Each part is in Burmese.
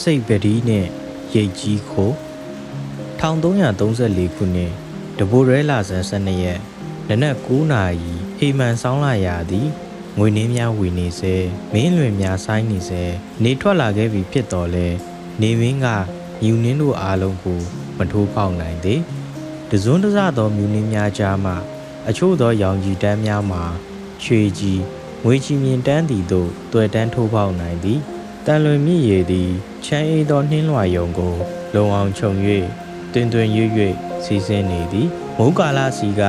စိတ်ပတိနှင့်ရိတ်ကြီးခို1334ခုနှစ်တဘိုရဲလာဇန်12ရက်နနက်9နာရီဟေမန်ဆောင်လာရသည်ငွေနှင်းများဝီနေစေမင်းလွင်များဆိုင်နေစေနေထွက်လာခဲ့ပြီဖြစ်တော်လဲနေမင်းကမြူနှင်းတို့အားလုံးကိုမထိုးပေါက်နိုင်သေးတစွန်းတစသောမြူနှင်းများကြားမှအချို့သောရောင်ကြီးတန်းများမှာရွှေကြီးငွေချီမြင်တန်းသည်တို့တွေ့တန်းထိုးပေါက်နိုင်သည် တန်လွင်မြည်ရည်သည်ချမ်းအေးသောနှင်းလွှာယုံကို လုံအောင်ခြုံ၍တွင်တွင်ရွရွစီးဆင်းနေသည်မိုးကာလစီက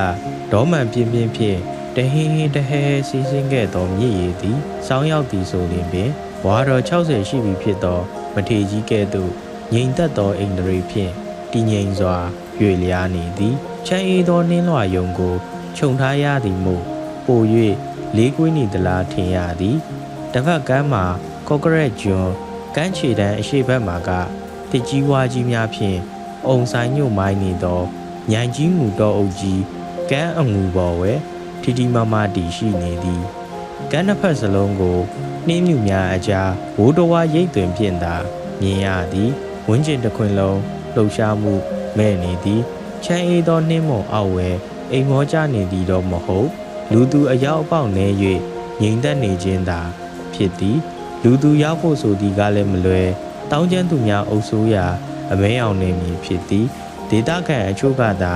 ဒေါမန်ပြင်းပြင်းဖြင့်တဟင်းဟင်းတဟဲဟဲစီးဆင်းခဲ့သောမြည်ရည်သည်စောင်းရောက်သည်ဆိုရင်ပင်ဝါတော်60ရှိပြီဖြစ်သောမထေကြီးကဲ့သို့ငြိမ်သက်သောအိန္ဒြေဖြင့်တည်ငြိမ်စွာရွေလျားနေသည်ချမ်းအေးသောနှင်းလွှာယုံကိုခြုံထားရသည်မို့ပို၍လေးကွင်းနေသလားထင်ရသည်တစ်ဖက်ကမ်းမှာ ကော့ကရက်ကျွန်းကမ်းခြေတန်းအရှိတ်ဘက်မှာကတစ်ကြီးဝါကြီးများဖြင့်အုံဆိုင်ညို့မိုင်းနေသောညံကြီးငူတော်အုပ်ကြီးကမ်းအငူပေါ်ဝဲထီထီမာမာတီရှိနေသည်ကမ်းတစ်ဖက်စလုံးကိုနှင်းမြူများအကြားဘိုးတော်ဝါရိတ်သွင်ဖြင့်သာမြင်ရသည်ဝင်းကျင်တစ်ခွင်လုံးလှုပ်ရှားမှုမဲ့နေသည်ချမ်းအေးသောနှင်းမုံအောက်ဝဲအိမ်မောကြနေသည်တော့မဟုတ်လူသူအယောက်အပေါက်နေ၍ငြိမ်သက်နေခြင်းသာဖြစ်သည် လူသူရောက်ဖို့ဆိုသည်ကလည်းမလွယ်တောင်းကျမ်းသူများအုပ်စိုးရာအမဲအောင်နေမည်ဖြစ်သည်ဒေတာခံအချို့ကသာ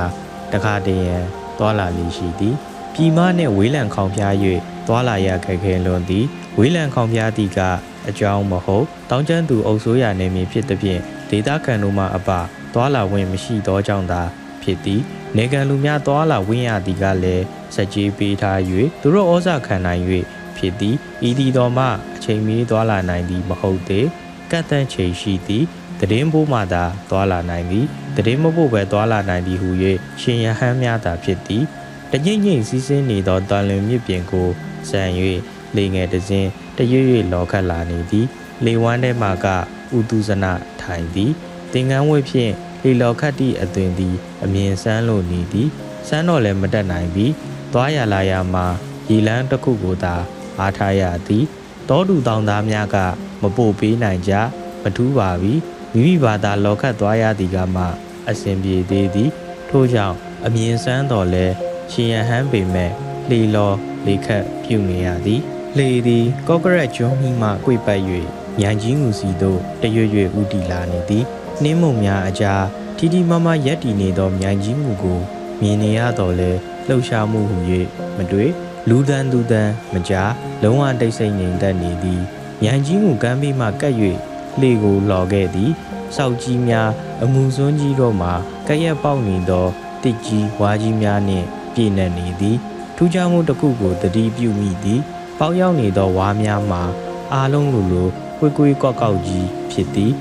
တခါတည်းရန်သွာလာလေးရှိသည်ပြည်မနှင့်ဝေးလံခေါင်ဖျား၍သွာလာရခက်ခဲလွန်သည်ဝေးလံခေါင်ဖျားသည်ကအကြောင်းမဟုတ်တောင်းကျမ်းသူအုပ်စိုးရာနေမည်ဖြစ်သည်ဖြင့်ဒေတာခံတို့မှအပသွာလာဝင်မရှိသောကြောင့်သာဖြစ်သည်နေကန်လူများသွာလာဝင်းရသည်ကလည်းစက်ကြီးပေးထား၍သူတို့ဩဇာခံနိုင်၍ ဖြစ်သည်ဤသည်တော်မှအချိန်မီသွာလာနိုင်သည်မဟုတ်သေးကတ်တန့်ချိန်ရှိသည်တည်င်းဘိုးမှသာသွာလာနိုင်သည်တည်င်းမဖို့ပဲသွာလာနိုင်သည်ဟု၍ရှင်ရဟန်းများသာဖြစ်သည်တညိမ့်ညိမ့်စီးဆင်းနေသောတန်လွင်မြစ်ပြင်ကိုဆန်၍လေငယ်တစင်းတရွရွလောခတ်လာနေသည်လေဝမ်းထဲမှကဥတုဇနထိုင်သည်သင်္ကန်းဝဲဖြင့်လေလောခတ်တိအသွင်သည်အမြင်ဆန်းလို့နေသည်စမ်းတော့လည်းမတက်နိုင်ပြီသွားရလာရမှာရီလန်းတစ်ခုကိုသာ အားထားရသည်တောတူတောင်သားများကမပို့ပေးနိုင်ကြမထူးပါပြီမိမိဘာသာလောခတ်သွားရသည်ကမှအစဉ်ပြေသေးသည်ထို့ကြောင့်အမြင်ဆန်းတော်လဲရှင်ရဟန်းပေမဲ့လှီလောလေခတ်ပြုနေရသည်လေသည်ကော့ကရက်ကျွန်းမိမှကွေပတ်၍ညံကြီးငူစီသို့တရွရွဥတီလာနေသည်နှင်းမုံများအကြားထီထီမမရက်တည်နေသောမြိုင်ကြီးငူကိုမြင်နေရတော့လဲလှုပ်ရှားမှုဟု၍မတွေ့ လူတန်းသူတန်းမကြားလုံးဝတိတ်ဆိတ်ငြိမ်သက်နေသည်မြိုင်ကြီးငူကမ်းဘေးမှကပ်၍လေကိုလော်ခဲ့သည်စောက်ကြီးများအမှုစွန်းကြီးတို့မှကရက်ပေါက်နေသောတစ်ကြီးဝါကြီးများနှင့်ပြည့်နှက်နေသည်ထူးခြားမှုတစ်ခုကိုတတိပြုမိသည်ပေါက်ရောက်နေသောဝါများမှာအားလုံးလိုလိုကွေးကွေးကောက်ကောက်ကြီးဖြစ်သည်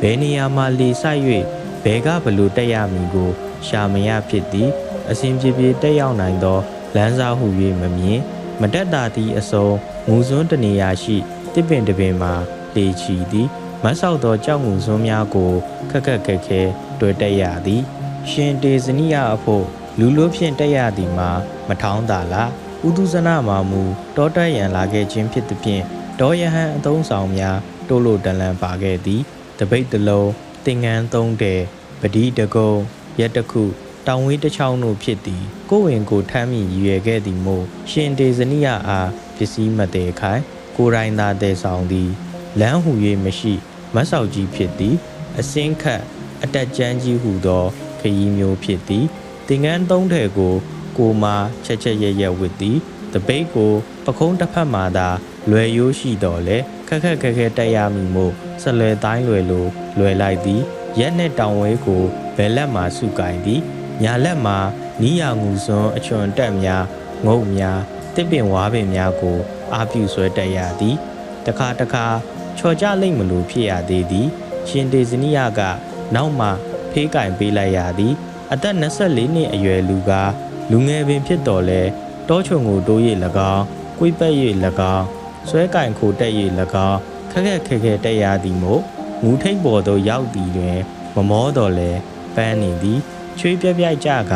ဘယ်နေရာမှလေဆိုင်၍ဘယ်ကဘလို့တက်ရမည်ကိုရှာမရဖြစ်သည်အစဉ်ပြေပြေတက်ရောက်နိုင်သော လမ်းစာဟု၍မမြင်မတက်တာသည့်အစုံမူစွန်းတနေရာရှိတစ်ပင်တစ်ပင်မှာလေချီသည်မတ်ဆောက်သောကြောက်ငူစွန်းများကိုခက်ခက်ခဲခဲတွေ့တက်ရသည် ရှင်တေဇနိယအဖို့လူလိုဖြင့်တက်ရသည်မှာမထောင်းတာလားဥဒုဇနမှာမူတောတက်ရန်လာခဲ့ခြင်းဖြစ်သည်ဖြင့်ဒေါ်ယဟန်အသုံးဆောင်များတိုးလို့တန်လန်ပါခဲ့သည်တပိတ်တလုံးတင်ငန်းသုံးတဲ့ပတိတကုံရက်တခု တောင်ဝေးတစ်ချောင်းတို့ဖြစ်သည် ကိုဝင်ကိုထမ်းမိရည်ရွယ်ခဲ့သည်မို့ရှင်တေဇနိယအားပစ္စည်းမတည်ခိုင်ကိုရိုင်းသာတည်ဆောင်သည်လမ်းဟူ၍မရှိမတ်ဆောက်ကြီးဖြစ်သည် အစင်းခတ်အတက်ကျန်းကြီးဟူသောခရီးမျိုးဖြစ်သည်တင်ငန်းသုံးထည်ကို ကိုမာချက်ချက်ရရဝစ်သည်တပိတ်ကိုပခုံးတစ်ဖက်မှသာလွယ်ရိုးရှိတော်လဲခက်ခက်ခဲခဲတက်ရမည်မို့ဆက်လွယ်တိုင်းလွယ်လိုလွယ်လိုက်သည် ရက်နဲ့တောင်ဝဲကိုဘယ်လက်မှစုကင်သည် ညာလက်မှာနီးယာငူစွန်းအချွန်တက်များငုတ်များတစ်ပင်ဝါပင်များကိုအာပြုဆွဲတက်ရသည်တခါတခါချော်ကြလိမ့်မလို့ဖြစ်ရသေးသည်ရှင်တေဇနီယကနောက်မှဖေးကင်ပေးလိုက်ရသည်အသက်24နှစ်အရွယ်လူကလူငယ်ပင်ဖြစ်တော်လဲတောချုံကိုတိုး၍၎င်းကွေးပက်၍၎င်းဆွဲကင်ခိုတက်၍၎င်းခက်ခက်ခဲခဲတက်ရသည်မို့ငူထိတ်ပေါ်သို့ရောက်သည်တွင် မမောတော်လဲပန်းနေသည် ချွေးပြက်ပြိုက်ကြက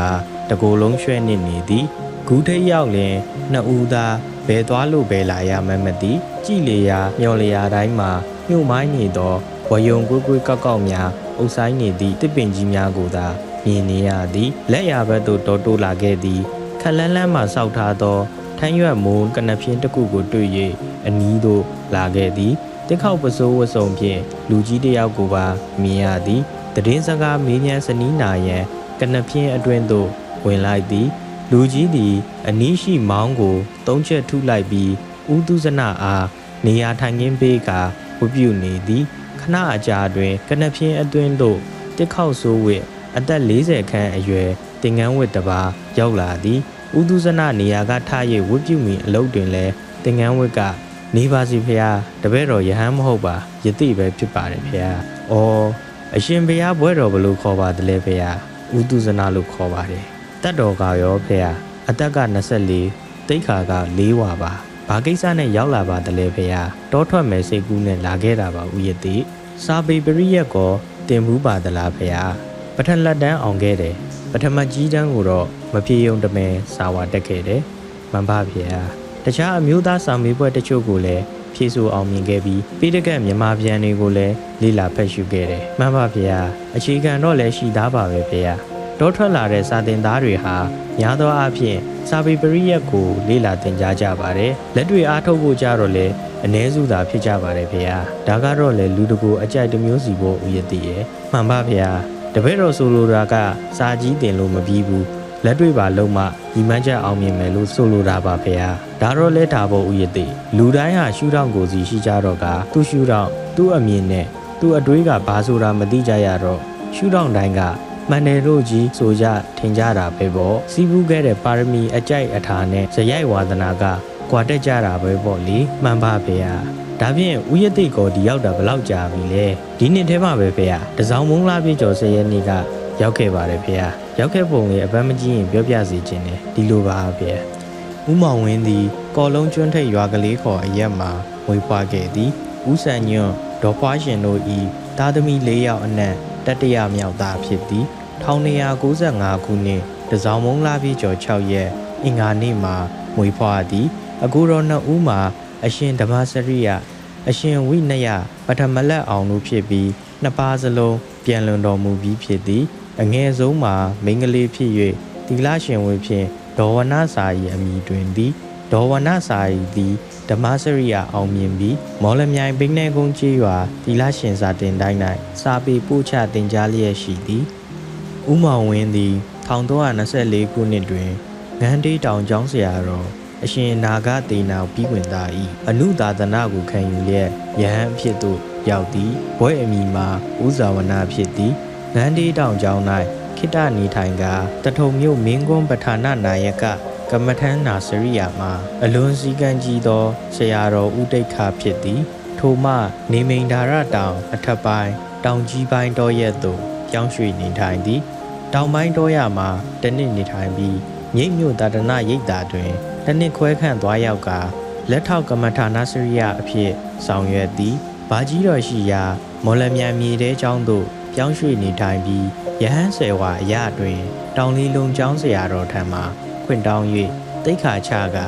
တကိုယ်လုံးရွှဲနေနေသည်ဂူထိတ်ရောက်လင်နှစ်ဦးသာဘယ်သွားလို့ဘယ်လာရမှန်းမသိကြည်လေရာမျော်လျာတိုင်းမှာညှို့မိုင်းနေသောဝယုံကွေးကွေးကောက်ကောက်များအုပ်ဆိုင်နေသည့်တစ်ပင်ကြီးများကိုသာမြင်နေရသည်လက်ရဘက်သို့တော်တိုးလာခဲ့သည်ခက်လန်းလန်းမှစောက်ထားသောထမ်းရွက်မိုးကနဖျင်းတစ်ခုကိုတွေ့၍အနီးသို့လာခဲ့သည်တစ်ခေါက်ပစိုးဝဆုံဖြင့်လူကြီးတစ်ယောက်ကိုပါမြင်ရသည်တည်င်းစကားမေးမြန်းစနီးနာရန် ကနဖျင်းအတွင်းသို့ဝင်လိုက်သည်လူကြီးသည်အနီးရှိမောင်းကိုသုံးချက်ထုလိုက်ပြီးဦးသူဇနအားနေရာထိုင်ခင်းပေးကဝပြုနေသည်ခဏအကြာတွင်ကနဖျင်းအတွင်းသို့တစ်ခေါက်ဆိုးဝစ်အသက်40ခန့်အရွယ်တင်ငန်းဝစ်တစ်ပါးရောက်လာသည်ဦးသူဇနနေရာကထား၍ဝပြုမိအလုပ်တွင်လည်းတင်ငန်းဝစ်ကနေပါစီဖျားတပည့်တော်ယဟန်မဟုတ်ပါယတိပဲဖြစ်ပါတယ်ဖျား။အော်အရှင်ဘုရားဘွဲတော်ဘလို့ခေါ်ပါသလဲဖျား။ ဦးသူဇနလို့ခေါ်ပါတယ်။တတ်တော်ကရောဖျားအသက်က24တိတ်ခါက4ဝါပါ။ဘာကိစ္စနဲ့ရောက်လာပါသလဲဖျား။တောထွက်မယ်စိတ်ကူးနဲ့လာခဲ့တာပါဦးယတိ။စာပေပရိရက်ကောတင်မှုပါသလားဖျား။ပထလက်တန်းအောင်ခဲ့တယ်။ပထမကြီးတန်းကိုတော့မပြေယုံတမဲစာဝါတက်ခဲ့တယ်။မှန်ပါဗျာ။တခြားအမျိုးသားစာမေးပွဲတချို့ကိုလည်း ဖြည့်ဆို့အောင်မြင်ခဲ့ပြီးပိဋကတ်မြန်မာပြန်တွေကိုလည်းလေ့လာဖတ်ရှုခဲ့တယ်။မှန်ပါဗျာ။အခြေခံတော့လည်းရှိသားပါပဲဗျာ။တောထွက်လာတဲ့စာသင်သားတွေဟာများသောအားဖြင့်စာပေပရိယတ်ကိုလေ့လာသင်ကြားကြပါတယ်။လက်တွေအားထုတ်ဖို့ကြတော့လေအ ਨੇ စုသာဖြစ်ကြပါတယ်ဗျာ။ဒါကတော့လေလူတကူအကြိုက်တစ်မျိုးစီဖို့ဥယျာဉ်တည်ရဲ့။မှန်ပါဗျာ။တပည့်တော်ဆိုလိုတာကစာကြီးတင်လို့မပြီးဘူး။ လက်တွေ့ပါလုံးမှညီမချက်အောင်မြင်မယ်လို့ဆိုလိုတာပါဖေဟာဒါတော့လဲဒါပေါ်ဥယျာတိလူတိုင်းဟာရှူထောင့်ကိုစီရှိကြတော့ကသူ့ရှူထောင့်သူ့အမြင်နဲ့သူ့အတွေးကဘာဆိုတာမသိကြရတော့ရှူထောင့်တိုင်းကမန်တယ်တို့ကြီးဆိုကြထင်ကြတာပဲပေါ့စီးပူးခဲ့တဲ့ပါရမီအကြိုက်အထာနဲ့ဇယိုက်ဝါသနာကကွာတက်ကြတာပဲပေါ့လေမှန်ပါဖေဟာဒါဖြင့်ဥယျတိကိုဒီရောက်တာဘယ်လောက်ကြာပြီလဲဒီနှစ်ထဲမှာပဲဖေဟာတစောင်းမုံလာပြေကျော်ဆယ်ရက်နေ့က ရောက်ခဲ့ပါတယ်ဖေဟာရောက်ခဲ့ပုံလေးအပန်းမကြည့်ရင်ပြောပြစီခြင်းတယ်ဒီလိုပါဖေဟာဦးမောင်ဝင်းသည်ကော်လုံးကျွန်းထိပ်ရွာကလေးခေါ်အရက်မှာမွေးဖွားခဲ့သည်ဦးဆန်ညွန့်ဒေါ်ဖွားရှင်တို့၏သားသမီး၄ယောက်အနက်တတရမြောက်သားဖြစ်သည်1995ခုနှစ်တစောင်းမုံလာပြေကျော်6ရက်အင်္ဂါနေ့မှာမွေးဖွားသည်အခုတော့နှစ်ဦးမှာအရှင်ဓမ္မစရိယအရှင်ဝိနယပထမလက်အောင်တို့ဖြစ်ပြီးနှစ်ပါးစလုံးပြန်လွန်တော်မူပြီးဖြစ်သည် အငယ်ဆုံးမှာမိန်းကလေးဖြစ်၍သီလရှင်ဝေဖြင့်ဒေါဝနစာ၏အမိတွင်သည်ဒေါဝနစာ၏သည်ဓမ္မစရိယအောင်မြင်ပြီးမော်လမြိုင်ဘိန်းနေကုန်းကြီးရွာသီလရှင်စာတင်တိုင်း၌စာပေပို့ချတင်ကြားလျက်ရှိသည်ဥမောင်ဝင်းသည်1324ခုနှစ်တွင်ငန်းတေးတောင်ကျောင်းဆရာတော်အရှင်နာဂသေနာပြီးဝင်သား၏အနုသာသနာကိုခံယူလျက်ယဟန်အဖြစ်သို့ရောက်သည်ဘွဲ့အမိမှာဥဇာဝနာဖြစ်သည် ငန်းတေးတောင်ကျောင်း၌ခိတနေထိုင်ကတထုံမြို့မင်းကွန်းပဌာနာနာယကကမ္မထမ်းနာစရိယာမှာအလွန်စည်းကမ်းကြီးသောဆရာတော်ဥတိတ်ခဖြစ်သည်ထိုမှနေမိန်ဒါရတောင် အထက်ပိုင်းတောင်ကြီးပိုင်းတော်ရက်သို့ပြောင်းရွှေ့နေထိုင်သည်တောင်ပိုင်းတော်ရမှာတနစ်နေထိုင်ပြီးမြိတ်မြို့တာဒနာရိပ်သာတွင်တနစ်ခွဲခန့်သွားရောက်ကလက်ထောက်ကမ္မထာနာစရိယအဖြစ်ဆောင်ရွက်သည်ဘာကြီးတော်ရှိရာမော်လမြိုင်မြေတဲကျောင်းသို့ ပြောင်းရွှေ့နေထိုင်ပြီးယဟန်ဆယ်ဝါအရာတွင် တောင်လီလုံကျောင်းဆရာတော်ထံမှခွင့်တောင်း၍တိတ်ခါချက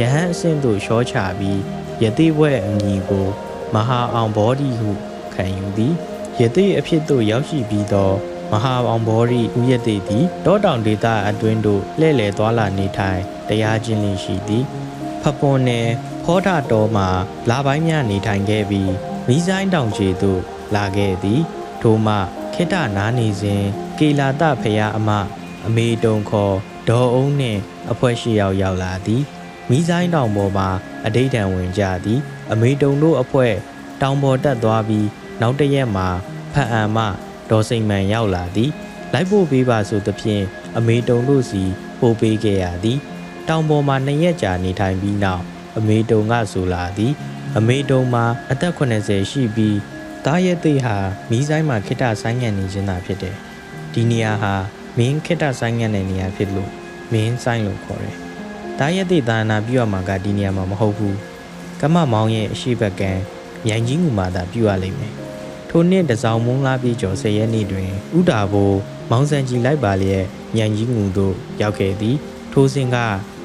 ယဟန်အဆင့်သို့ရှောချပြီးယတိဘွဲ့အမည်ကို မဟာအောင်ဘောဓိဟုခံယူသည်ယတိအဖြစ်သို့ရောက်ရှိပြီးသောမဟာအောင်ဘောဓိဥယတိသည်တောတောင်ဒေသအတွင်းသို့လှည့်လည်သွားလာနေထိုင်တရားကျင့်လည်ရှိသည်ဖပွန်နယ်ဖောထတော်မှာလာပိုင်းများနေထိုင်ခဲ့ပြီးမိဆိုင်တောင်ခြေသို့လာခဲ့သည် ထိုမှခိတနားနေစဉ်ကေလာတဖရာအမအမေတုံခေါ်ဒေါ်အုံးနှင့်အဖွဲ့ရှိရောက်ရောက်လာသည်မိဆိုင်တောင်ပေါ်မှာအဋိဌံဝင်ကြသည် အမေတုံတို့အဖွဲ့တောင်ပေါ်တက်သွားပြီးနောက်တစ်ရက်မှာဖတ်အံမဒေါ်စိန်မှန်ရောက်လာသည် လိုက်ဖို့ပေးပါဆိုသဖြင့်အမေတုံတို့စီပို့ပေးခဲ့ရသည် တောင်ပေါ်မှာနှစ်ရက်ကြာနေထိုင်ပြီးနောက်အမေတုံကဆိုလာသည် အမေတုံမှာအသက်80ရှိပြီး တားရဲ့သိဟာမိဆိုင်မှာခိတ္တဆိုင်ငံ့နေခြင်းသာဖြစ်တယ်ဒီနေရာဟာမင်းခိတ္တဆိုင်ငံ့တဲ့နေရာဖြစ်လို့မင်းဆိုင်လို့ခေါ်တယ်တားရဲ့သိသာနာပြုရမှာကဒီနေရာမှာမဟုတ်ဘူးကမ္မမောင်ရဲ့အရှိဘက်ကံမြိုင်ကြီးငူမှာသာပြုရလိမ့်မယ်ထိုနှစ်တစောင်းမုံလာပြီးကျော်ဆယ်ရက်နေ့တွင်ဥတာဘိုမောင်စံကြီးလိုက်ပါလျက်ညံကြီးငူသို့ရောက်ခဲ့သည်ထိုစဉ်က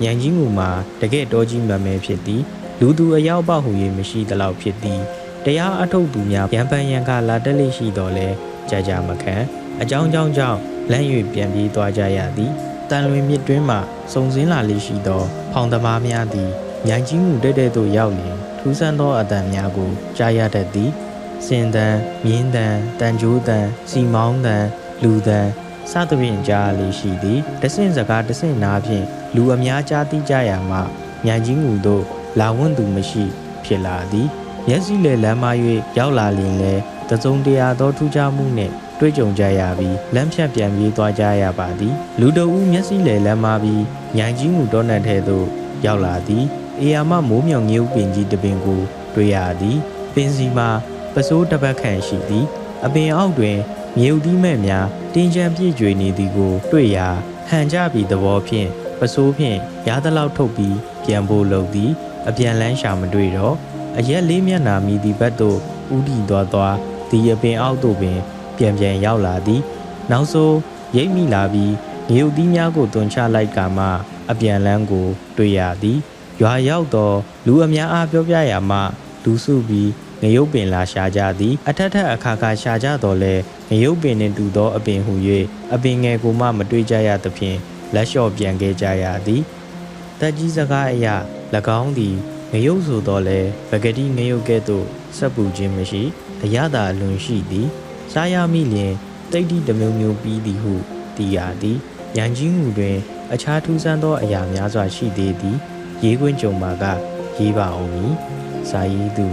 ညံကြီးငူမှာတကယ့်တော်ကြီးမမဲဖြစ်သည်လူသူအယောက်ပေါက်ဟူ၍မရှိသလောက်ဖြစ်သည် တရားအထုတ်သူများရံပန်ရံကလာတက်လိရှိတော်လဲကြာကြာမခံအကြောင်းကြောင့်ကြောင့်လမ်း၍ပြန်ပြေးသွားကြရသည်တန်လွင်မြစ်တွင်းမှစုံစင်းလာလိရှိသော ဖောင်သမားများသည်မြိုင်ကြီးမှုတဲ့တဲ့သို့ရောက်လျင်ထူးဆန်းသောအတန်များကိုကြားရတတ်သည်စင်တန်မြင်းတန်တန်ကြိုးတန်စီမောင်းတန်လူတန်စသဖြင့်ကြားရလိရှိသည်တဆင့်စကားတဆင့်နာဖြင့်လူအများကြားသိကြရမှမြိုင်ကြီးမှုသို့လာဝန်းသူမရှိ ဖြစ်လာသည် မျက်စိလေလမ်းမ၍ရောက်လာလျင်လဲတစုံတရာသောထူးခြားမှုနှင့်တွေ့ကြုံကြရပြီးလမ်းဖြတ်ပြန်ပြေးသွားကြရပါသည်လူတအူးမျက်စိလေလမ်းမပြီးမြိုင်ကြီးမှုတောနတ်ထဲသို့ရောက်လာသည်အေယာမမိုးမြောင်ငေးဥပင်ကြီးတစ်ပင်ကိုတွေ့ရသည်ပင်စီမှာပစိုးတစ်ပတ်ခန့်ရှိသည်အပင်အောက်တွင်မြေဥတီးမဲ့များတင်းချမ်းပြည့်ကျွေနေသည်ကို တွေ့ရာဟန်ကြပြီးသဘောဖြင့်ပစိုးဖြင့်ရားသလောက်ထုတ်ပြီးပြန်ဖို့လုပ်သည် အပြန်လန်းရှာမတွေ့တော့ အရက်လေးမျက်နာမီသည်ဘက်သို့ဥတီသွားသွားဒီအပင်အောက်သို့ပင် ပြန်ပြန်ရောက်လာသည် နောက်ဆုံးရိပ်မိလာပြီးငေုတ်သီးများကိုတွန်ချလိုက်ကမှအပြန်လန်းကို တွေ့ရသည်ရွာရောက်တော့လူအများအားပြောပြရမှလူစုပြီးငရုတ်ပင်လာရှာကြသည် အထက်ထက်အခါခါရှာကြတော့လဲငရုတ်ပင်နှင့်တူသောအပင်ဟု၍အပင်ငယ်ကိုမှမတွေ့ကြရသဖြင့်လက်လျှော့ပြန်ခဲ့ကြရသည်တက်ကြီးစကားအရ၎င်းသည် ငရုတ်ဆိုတော့လဲပဂတိငရုတ်ကဲ့သို့စပ်ပူခြင်းမရှိအရသာအလွန်ရှိသည်စားရမိလျင်တိတ်တိတစ်မျိုးမျိုးပြီးသည်ဟုသိရသည်။ရန်ကြီးမှုတွင် အခြားထူးဆန်းသောအရာများစွာရှိသေးသည်။ရေးခွင်းကြုံမှာကရေးပါအောင်မည်။စာရေးသူ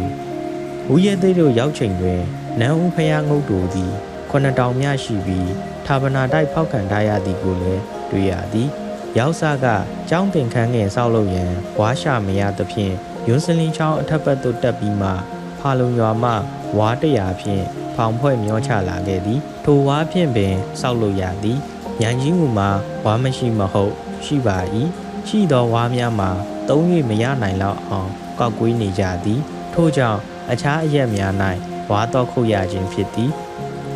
ဦးရဲသိတို့ရောက်ချိန်တွင်နန်းဦးဖျားငုတ်တို့သည်ခုနှစ်တောင်မြရှိပြီးဌာပနာတိုက်ဖောက်ခံထားရသည်ကိုလည်းတွေ့ရသည်။ရောက်စားကကျောင်းတင်ခန်းငယ်ဆောက်လုပ်ရန်ဝါရှာမရသဖြင့် ယွန်းစလင်းချောင်းအထက်ဘက်သို့တက်ပြီးမှဖာလုံရွာမှဝါတရာဖြင့်ဖောင်ဖွဲ့မျောချလာခဲ့သည်ထိုဝါဖြင့်ပင်စောက်လို့ရသည်ညံကြီးမူမှာဝါမရှိမဟုတ်ရှိပါ၏ရှိသောဝါများမှာသုံး၍မရနိုင်လောက်အောင်ကောက်ကွေးနေကြသည်ထို့ကြောင့်အခြားအရက်များ၌ဝါတော့ခုတ်ရခြင်းဖြစ်သည်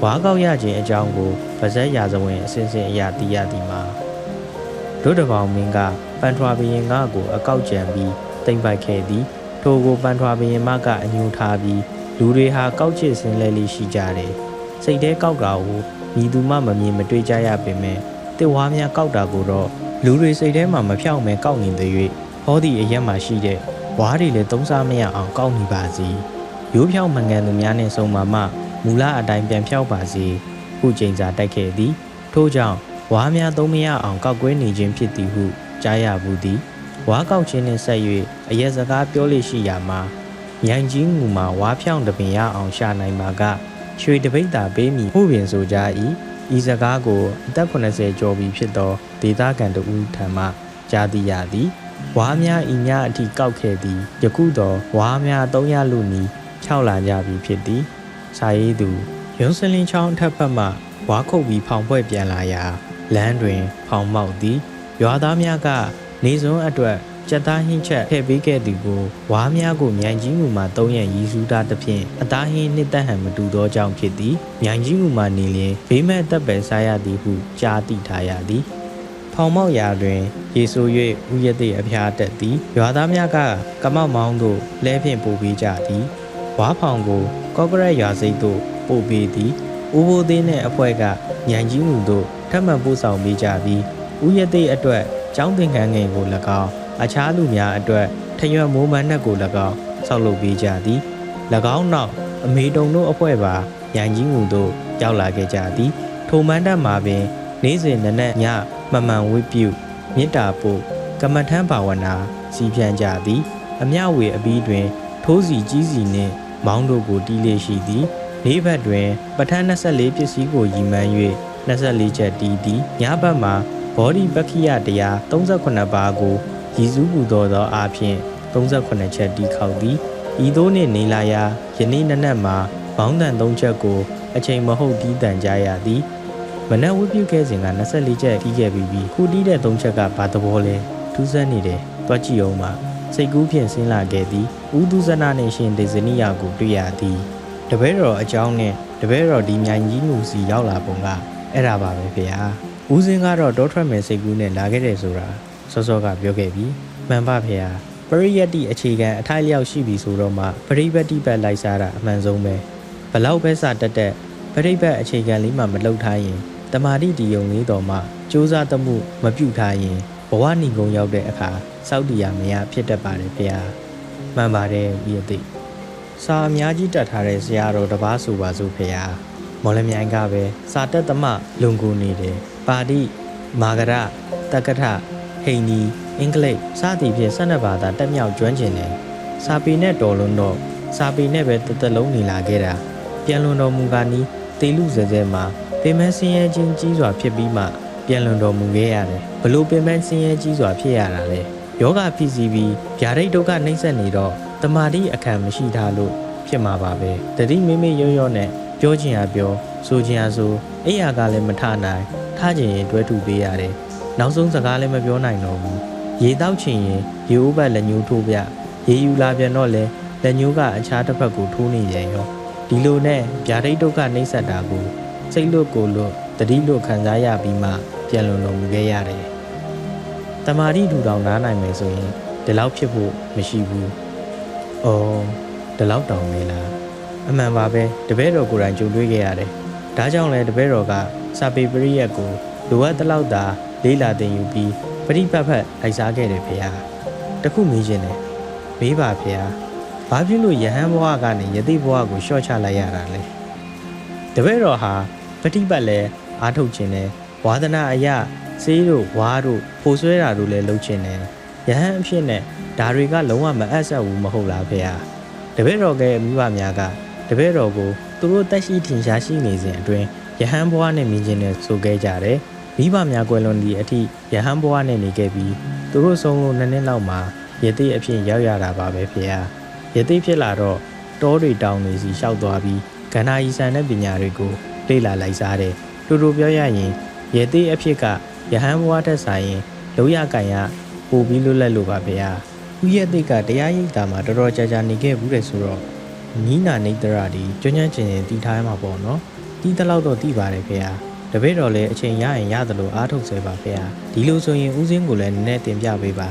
ဝါကောက်ရခြင်းအကြောင်းကိုဗဇက်ရာဇဝင်အစဉ်စဉ်အရာသိရသည်မှာဒုတဘောင်မင်းကပန်ထွာဘရင်ကကိုအကောက်ကြံပြီး တိမ်ပိုက်ခဲ့သည်ထိုကိုပန်ထွာဘရင်မကအညှိုးထားပြီးလူတွေဟာကောက်ချစ်စင်းလဲလေးရှိကြတယ်စိတ်ထဲကောက်တာကိုညီသူမှမမြင်မတွေ့ကြရပေမဲ့တစ်ဝါများကောက်တာကိုတော့လူတွေစိတ်ထဲမှာမဖြောင့်မဲကောက်နေတဲ့၍ဟောဒီအရက်မှာရှိတဲ့ဝါးတွေလည်းသုံးစားမရအောင်ကောက်နေပါစီရိုးဖြောင့်မငန်သူများနဲ့ဆုံမှမှမူလအတိုင်းပြန်ဖြောက်ပါစီခုချိန်စာတိုက်ခဲ့သည်ထို့ကြောင့်ဝါးများသုံးမရအောင်ကောက်ကွဲနေခြင်းဖြစ်သည်ဟုကြားရဘူးသည် ဝါးကောက်ခြင်းနှင့်ဆက်၍အရက်စကားပြောလို့ရှိရာမှာမြိုင်ကြီးငူမှာဝါဖြောင်းတပင်ရအောင်ရှာနိုင်ပါကရွှေတပိတ်တာပေးမိဟုတ်ပင်ဆိုကြ၏ဤစကားကိုအသက်80ကျော်ပြီဖြစ်သောဒေသခံတဦးထံမှကြားသိရသည်ဝါများဤများအထိကောက်ခဲ့သည်ယခုတော့ဝါများ300လူနီ6လာကြပြီဖြစ်သည်စာရေးသူရုံးစလင်းချောင်းအထက်ဘက်မှဝါခုတ်ပြီးဖောင်ပွဲပြန်လာရာလမ်းတွင် ဖောင်မောက်သည်ရွာသားများက နေစွန်းအတွက်ကြက်သားဟင်းချက်ထည့်ပေးခဲ့သူကိုဝါးများကိုမြိုင်ကြီးမှုမှာတုံးရန်ရည်စူးထားသဖြင့်အသားဟင်းနှစ်သက်ဟန်မတူသောကြောင့်ဖြစ်သည်မြိုင်ကြီးမှုမှာနေလျင်ဘေးမဲ့အသက်ပဲစားရသည်ဟုကြားသိထားရသည်ဖောင်မောက်ရာတွင် ရေဆို၍ဥယျသိအဖျားတက်သည်ရွာသားများကကမောက်မောင်းတို့လဲဖြင့်ပို့ပေးကြသည်ဝါဖောင်ကိုကော့ကရက်ရွာစိတ်သို့ပို့ပေးသည်ဦးဘိုးသေးနှင့်အဖွဲ့ကမြိုင်ကြီးမှုတို့ထပ်မံပို့ဆောင်ပေးကြပြီးဥယျသိအတွက် ကျောင်းသင်ခန်းငယ်ကို၎င်းအခြားလူများအတွက်ထရွက်မိုးမန်းနှက်ကို၎င်းဆောက်လုပ်ပေးကြသည်၎င်းနောက်အမေတုံတို့အဖွဲ့ပါရန်ကြီးငူတို့ရောက်လာခဲ့ကြသည် ထိုမန်းတပ်မှာပင် နေ့စဉ်နနက်ညမမှန်ဝိပြုမေတ္တာပို့ကမ္မထမ်းဘာဝနာစီပြန်ကြသည် အမြဝေအပြီးတွင် ထိုးစီကြီးစီနှင့်မောင်းတို့ကိုတီးလေးရှိသည်နေ့ဘက်တွင်ပထန်း24ပစ္စည်းကိုရည်မှန်း၍24ချက်တီးသည်ညဘက်မှာ ဘောဒီပက္ခိယတရား38ပါးကိုရည်စူးပူတော်သောအားဖြင့်38ချက်တီးခေါက်သည်ဤသို့နှင့်နေလာရာယနေ့နနက်မှာဘောင်းတန်3ချက်ကိုအချိန်မဟုတ်တီးတန်ကြရသည်မနက်ဝတ်ပြုခဲ့စဉ်က24ချက်တီးခဲ့ပြီးပြီးခုတီးတဲ့3ချက်ကဘာသဘောလဲထူးဆန်းနေတယ်တွက်ကြည့်အောင်ပါစိတ်ကူးဖြင့်ဆင်းလာခဲ့သည်ဦးသူဇနာနှင့်ရှင်ဒေဇနီယာကိုတွေ့ရသည်တပည့်တော်အကြောင်းနဲ့တပည့်တော်ဒီမြိုင်ကြီးမှုစီရောက်လာပုံကအဲ့ဒါပါပဲဖေဟာ ဦးစင်းကတော့တောထွက်မယ်စိတ်ကူးနဲ့လာခဲ့တယ်ဆိုတာစောစောကပြောခဲ့ပြီမှန်ပါဖေဟာပရိယတ်တိအခြေခံအထိုက်လျောက်ရှိပြီဆိုတော့မှပရိပတ်တိပတ်လိုက်စားတာအမှန်ဆုံးပဲဘလောက်ပဲစတက်တက်ပရိပတ်အခြေခံလေးမှမလှုပ်ထားရင်တမာတိတီယုံလေးတော်မှစ조사တမှုမပြုတ်ထားရင်ဘဝဏီကုံရောက်တဲ့အခါစောက်တရားမရဖြစ်တတ်ပါတယ်ဗျာမှန်ပါတယ်ဒီအသိစာအများကြီးတက်ထားတဲ့ဆရာတော်တစ်ပါးဆိုပါစို့ဖေဟာမော်လမြိုင်ကပဲစာတက်သမလုံကူနေတယ် ပါတိမာဂရတက္ကထဟိန္ဒီအင်္ဂလိပ်စသည်ဖြင့်၁၂ဘာသာတက်မြောက်ကျွမ်းကျင်တယ်စာပေနဲ့တော်လွန်းတော့စာပေနဲ့ပဲတစ်သက်လုံးနေလာခဲ့တာပြန်လွန်တော်မူကနီးတေလူစဲစဲမှာပင်မဆင်းရဲခြင်းကြီးစွာဖြစ်ပြီးမှပြန်လွန်တော်မူခဲ့ရတယ်ဘလို့ပင်မဆင်းရဲကြီးစွာဖြစ်ရတာလဲယောဂဖြစ်စီပြီးဗျာဒိတ်ဒုက္ခနှိမ့်ဆက်နေတော့တမာတိအခမ်းမရှိထားလို့ဖြစ်မှာပါပဲတတိမိမိရောရောနဲ့ပြောချင်ရပြော ဆိုချင်ရဆိုအိယာကလည်းမထနိုင်ထားချင်ရင်တွဲထူပေးရတယ်နောက်ဆုံးစကားလည်းမပြောနိုင်တော့ဘူးရေတောက်ချင်ရင်ရေဥပတ်လက်ညှိုးထိုးပြရေယူလာပြန်တော့လဲလက်ညှိုးကအခြားတစ်ဖက်ကိုထိုးနေရင်ရောဒီလိုနဲ့ဗျာဒိတ်ဒုက္ခနှိမ့်ဆက်တာကိုစိတ်လွတ်ကိုလွတ်တတိလွတ်ခံစားရပြီးမှပြန်လွန်တော်မူခဲ့ရတယ်တမာတိထူထောင်နားနိုင်မယ်ဆိုရင်ဒီလောက်ဖြစ်ဖို့မရှိဘူး။အော်ဒီလောက်တောင်လေလား။အမှန်ပါပဲတပည့်တော်ကိုယ်တိုင်ကြုံတွေ့ခဲ့ရတယ်။ ဒါကြောင့်လဲတပည့်တော်ကစာပေပရိယတ်ကိုလိုအပ်တဲ့လောက်သာလေးလာတင်ယူပြီးပရိပတ်ဖက်လိုက်စားခဲ့တယ်ဖေဟာ။တခုမေးခြင်းတယ်။မေးပါဖေဟာ။ဘာဖြစ်လို့ယဟန်ဘဝကနေယသိဘဝကိုရှော့ချလိုက်ရတာလဲ။တပည့်တော်ဟာပฏิပတ်လဲအားထုတ်ခြင်းနဲ့ဝါသနာအရာစေးတို့ဝါတို့ဖိုဆွဲတာတို့လည်းလုပ်ခြင်းနဲ့ယဟန်အဖြစ်နဲ့ဒါတွေကလုံးဝမအပ်ဆက်ဘူးမဟုတ်လားဖေဟာတပည့်တော်ကမိဘများကတပည့်တော်ကို သူတို့တက်ရှိထင်ရှားရှိနေစဉ်အတွင်းယဟန်ဘဝနဲ့မြင်ခြင်းနဲ့ဆိုခဲ့ကြတယ်မိဘများကွယ်လွန်သည့်အထိယဟန်ဘဝနဲ့နေခဲ့ပြီးသူတို့ဆုံးလို့နှစ်နှစ်လောက်မှာယသိအဖြစ်ရောက်ရတာပါပဲဖေဟာယသိဖြစ်လာတော့တောတွေတောင်တွေစီလျှောက်သွားပြီးကန္နာဤဆန်တဲ့ပညာတွေကိုလေ့လာလိုက်စားတယ်တူတူပြောရရင်ရေသေးအဖြစ်ကယဟန်ဘဝထက်ဆိုင်ရင်လောရကန်ရပို့ပြီးလွတ်လပ်လို့ပါဗျာဦးရဲ့သိကတရားရိပ်တာမှာတော်တော်ကြာကြာနေခဲ့ဘူးတယ်ဆိုတော့ နီးနာနေတရာဒီကျွမ်းကျွမ်းကျင်ကျင်တည်ထားရမှာပေါ့နော်တီးတလောက်တော့တည်ပါတယ်ဗျာတပည့်တော်လည်းအချိန်ရရင်ရတယ်လို့အားထုတ်စေပါဗျာဒီလိုဆိုရင်ဦးစင်းကိုလည်းနည်းနည်းတင်ပြပေးပါ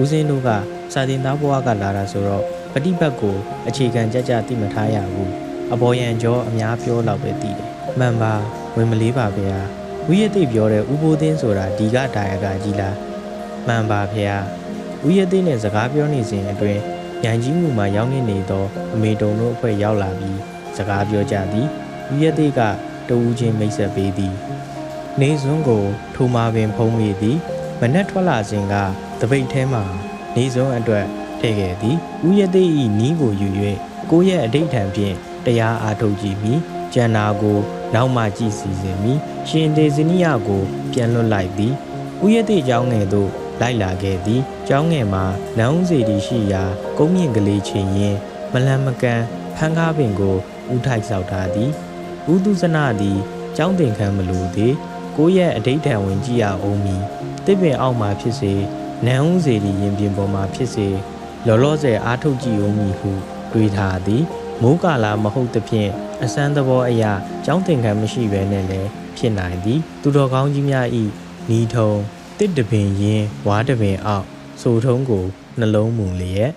ဦးစင်းတို့ကစာတင်သားဘဝကလာတာဆိုတော့ပฏิပတ်ကိုအခြေခံကြကြသိမထားရဘူးအပေါ်ယံကျော်အများပြောတော့ပဲတည်တယ်မှန်ပါဝင်မလေးပါဗျာဝိရတိပြောတဲ့ဥပိုးသင်းဆိုတာဒီကဒါယကကြီးလားမှန်ပါဗျာဝိရတိနဲ့စကားပြောနေစဉ်အတွင်း ရန်ကြီးမှုမှာရောက်နေနေသောအမေတုံတို့အဖွဲ့ရောက်လာပြီးစကားပြောကြသည်ဝိရတိကတူးချင်းမိတ်ဆက်ပေးသည်နေစွန်းကိုထိုမာပင်ဖုံးမိသည်မနက်ထွက်လာစဉ်ကတပိတ်ထဲမှာနေစွန်းအတွက်ထည့်ခဲ့သည်ဥယတိဤနီးကိုယူ၍ကိုယ့်ရဲ့အဋိဋ္ဌံဖြင့်တရားအားထုတ်ကြည့်ပြီးကျန်နာကိုနောက်မှကြည့်စီစဉ်ပြီးရှင်ဒေဇနီယကိုပြန်လွတ်လိုက်သည်ဥယတိเจ้าငယ်သို့ လိုက်လာခဲ့သည်။ကျောင်းငယ်မှာနောင်စီတီရှိရာကုန်းမြင့်ကလေးချင်းရင်မလန်မကန်ဖန်းကားပင်ကိုဥထိုက်ဆောက်ထားသည်။ဥဒုစနသည်ကျောင်းသင်ခန်းမလိုသေးကိုယ့်ရဲ့အတိတ်ထံဝင်ကြည့်ရအောင်မီတစ်ပင်အောက်မှာဖြစ်စေနန်းဦးစီတီရင်ပြင်ပေါ်မှာဖြစ်စေလော်လော့ဆယ်အားထုတ်ကြည့်အောင်မီဟုတွေးထားသည်မိုးကာလာမဟုတ်သဖြင့်အစမ်းသဘောအရာကျောင်းသင်ခန်းမရှိဘဲနဲ့လည်းဖြစ်နိုင်သည် သူတော်ကောင်းကြီးများဤဤထုံ တစ်တပင်ရင်ဝါတပင်အောက်ဆိုထုံးကိုနှလုံးမူလျက်